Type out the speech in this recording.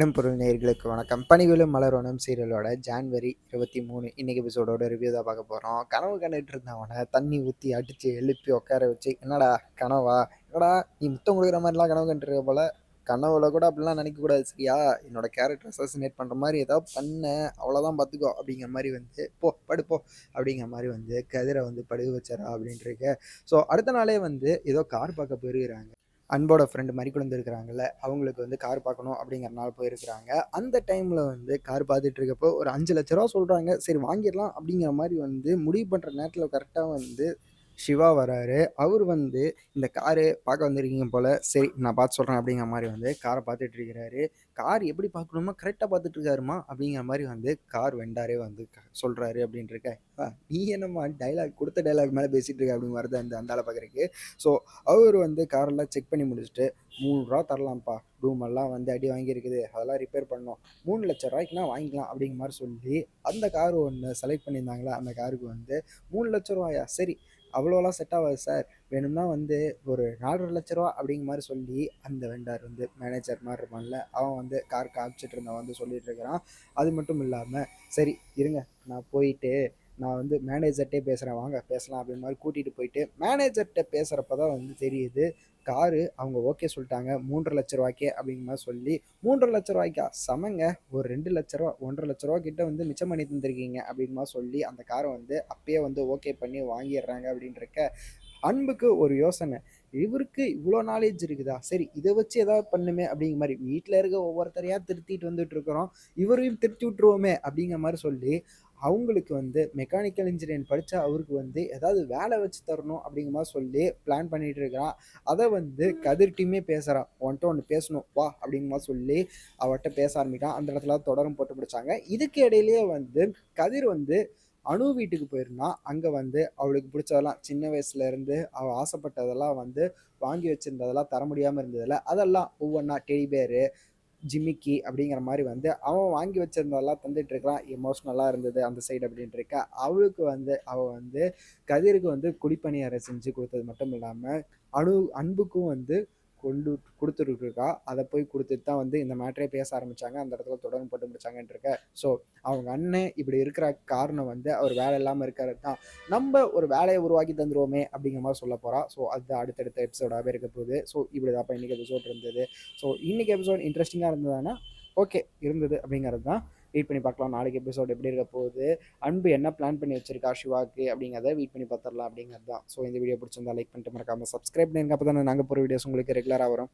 இடம்பொருள் நேர்களுக்கு வணக்கம். பணிவிலும் மலரோணம் சீரியலோட ஜான்வரி இருபத்தி மூணு இன்னைக்கு எபிசோடோட ரிவ்யூ தான் பார்க்க போகிறோம் கனவு கண்டுட்டு இருந்தவனை தண்ணி ஊற்றி அடித்து எழுப்பி உட்கார வச்சு என்னடா கனவா? என்னடா நீ முத்தம் கொடுக்குற மாதிரிலாம் கனவு கண்டுருக்க போல? கனவுல கூட அப்படிலாம் நினைக்கக்கூடாது சரியா? என்னோட கேரக்டர் அசாசினேட் பண்ணுற மாதிரி ஏதாவது பண்ண அவ்வளோதான் பார்த்துக்கோ அப்படிங்கிற மாதிரி வந்து போ படுப்போ அப்படிங்கிற மாதிரி வந்து கதிரை வந்து படுக வச்சாரா அப்படின்ட்டு ஸோ அடுத்த நாளே வந்து ஏதோ கார் பார்க்க போயிருக்கிறாங்க. அன்போட ஃப்ரெண்டு மறிக்குழந்து இருக்கிறாங்கல்ல அவங்களுக்கு வந்து கார் பார்க்கணும் அப்படிங்கிறனால போயிருக்கிறாங்க. அந்த டைமில் வந்து கார் பார்த்துட்டு இருக்கப்போ ஒரு அஞ்சு லட்ச ரூபா சொல்கிறாங்க சரி வாங்கிடலாம் அப்படிங்கிற மாதிரி வந்து முடிவு பண்ணுற நேரத்தில் கரெக்டாக வந்து சிவா வராரு. அவர் வந்து இந்த காரு பார்க்க வந்திருக்கீங்க போல். சரி நான் பார்த்து சொல்கிறேன் அப்படிங்கிற மாதிரி வந்து காரை பார்த்துட்டு இருக்கிறாரு. கார் எப்படி பார்க்கணுமோ கரெக்டாக பார்த்துட்டு இருக்காருமா? அப்படிங்கிற மாதிரி வந்து கார் வெண்டாரே வந்து சொல்கிறாரு அப்படின்ட்டு இருக்கா நீ என்னம்மா டைலாக் கொடுத்த டைலாக் மேலே பேசிகிட்டு இருக்க அப்படின்னு வருது அந்த அந்தால பார்க்குறக்கு ஸோ அவர் வந்து காரெல்லாம் செக் பண்ணி முடிச்சுட்டு மூணு ரூபா தரலாம்ப்பா. ரூம் எல்லாம் வந்து அடி வாங்கியிருக்குது. அதெல்லாம் ரிப்பேர் பண்ணோம் மூணு லட்ச ரூபாய்க்குனா வாங்கிக்கலாம் அப்படிங்கிற மாதிரி சொல்லி அந்த கார் ஒன்று செலக்ட் பண்ணியிருந்தாங்களா? அந்த காருக்கு வந்து மூணு லட்ச ரூபாயா? சரி அவ்வளோலாம் செட் ஆகாது சார் வேணும்னா வந்து ஒரு நாலரை லட்ச ரூபா அப்படிங்கிற மாதிரி சொல்லி அந்த வெண்டார் வந்து மேனேஜர் மாதிரி இருப்பான்ல அவன் வந்து கார் காமிச்சிட்டு இருந்தவன் வந்து சொல்லிட்டு இருக்கிறான். அது மட்டும் இல்லாமல் சரி இருங்க நான் போயிட்டு நான் வந்து மேனேஜர்கிட்டே பேசுகிறேன் வாங்க பேசலாம் அப்படின்னு மாதிரி கூட்டிகிட்டு போயிட்டு மேனேஜர்கிட்ட பேசுகிறப்ப தான் வந்து தெரியுது காரு அவங்க ஓகே சொல்லிட்டாங்க மூன்றரை லட்ச ரூபாய்க்கே அப்படிங்கிற மாதிரி சொல்லி மூன்றரை லட்ச ரூபாய்க்கா? சமங்க ஒரு ரெண்டு லட்ச ரூபா ஒன்றரை லட்ச ரூபா கிட்ட வந்து மிச்சம் பண்ணி தந்திருக்கீங்க அப்படின்னு மாதிரி சொல்லி அந்த காரை வந்து அப்பயே வந்து ஓகே பண்ணி வாங்கிடுறாங்க அப்படின்றக்க அன்புக்கு ஒரு யோசனை. இவருக்கு இவ்வளோ நாலேஜ் இருக்குதா? சரி இதை வச்சு ஏதாவது பண்ணுமே அப்படிங்கிற மாதிரி. வீட்டில் இருக்க ஒவ்வொருத்தரையாக திருத்திட்டு வந்துட்டு இருக்கிறோம். இவரையும் திருத்தி விட்டுருவோமே அப்படிங்கிற மாதிரி சொல்லி அவங்களுக்கு வந்து மெக்கானிக்கல் இன்ஜினியரிங் படித்தா அவருக்கு வந்து ஏதாவது வேலை வச்சு தரணும் அப்படிங்கிற மாதிரி சொல்லி பிளான் பண்ணிட்டு இருக்கிறான். அதை வந்து கதிர்ட்டியுமே பேசுகிறான் ஒன்ட்ட ஒன்று பேசணும். வா அப்படிங்கிற மாதிரி சொல்லி அவர்கிட்ட பேச ஆரம்பிக்கிறான். அந்த இடத்துல தொடரும் போட்டு பிடிச்சாங்க. இதுக்கு இடையிலேயே வந்து கதிர் வந்து அணு வீட்டுக்கு போயிருந்தான் அங்கே வந்து அவளுக்கு பிடிச்சதெல்லாம் சின்ன வயசுல இருந்து அவள் ஆசைப்பட்டதெல்லாம் வந்து வாங்கி வச்சிருந்ததெல்லாம் தர முடியாமல் இருந்ததில்ல அதெல்லாம் ஒவ்வொன்றா டெடி பேரு ஜிமிக்கி அப்படிங்கிற மாதிரி வந்து அவன் வாங்கி வச்சிருந்ததெல்லாம் தந்துட்டு இருக்கான் எமோஷ்னலாக இருந்தது அந்த சைடு அப்படின்ட்டு இருக்கா அவளுக்கு வந்து அவள் வந்து கதிருக்கு வந்து குடிப்பணியாரை செஞ்சு கொடுத்தது மட்டும் இல்லாமல் அணு அன்புக்கும் வந்து கொண்டு கொடுத்துருக்கா அதை போய் கொடுத்துட்டு தான் வந்து இந்த மேட்டரே பேச ஆரம்பிச்சாங்க. அந்த இடத்துல தொடர்ந்து போட்டு முடிச்சாங்கன்னு இருக்க. ஸோ அவங்க அண்ணன் இப்படி இருக்கிற காரணம் வந்து அவர் வேலை இல்லாமல் இருக்கிறது தான். நம்ம ஒரு வேலையை உருவாக்கி தந்துருவோமே அப்படிங்கிற மாதிரி சொல்ல போகிறா ஸோ அது அடுத்தடுத்த எபிசோடாகவே இருக்க போகுது. ஸோ இப்படி தான் இன்றைக்கி எபிசோட் இருந்தது. ஸோ இன்றைக்கி எபிசோட் இன்ட்ரெஸ்டிங்காக இருந்ததுன்னா ஓகே இருந்தது அப்படிங்கிறது தான். வெயிட் பண்ணி பார்க்கலாம். நாளைக்கு எபிசோட் எப்படி இருக்க போகுது? அன்பு என்ன பிளான் பண்ணி வச்சிருக்கா சிவாக்கு அப்படிங்கிறத வெயிட் பண்ணி பார்த்துடலாம் அப்படிங்கிறது தான். ஸோ இந்த வீடியோ பிடிச்சிருந்தா லைக் பண்ணிட்டு மறக்காமல் சப்ஸ்கிரைப் பண்ணிருங்க. அப்போ தானே நாங்கள் போகிற வீடியோஸ் உங்களுக்கு ரெகுலராக வரும்.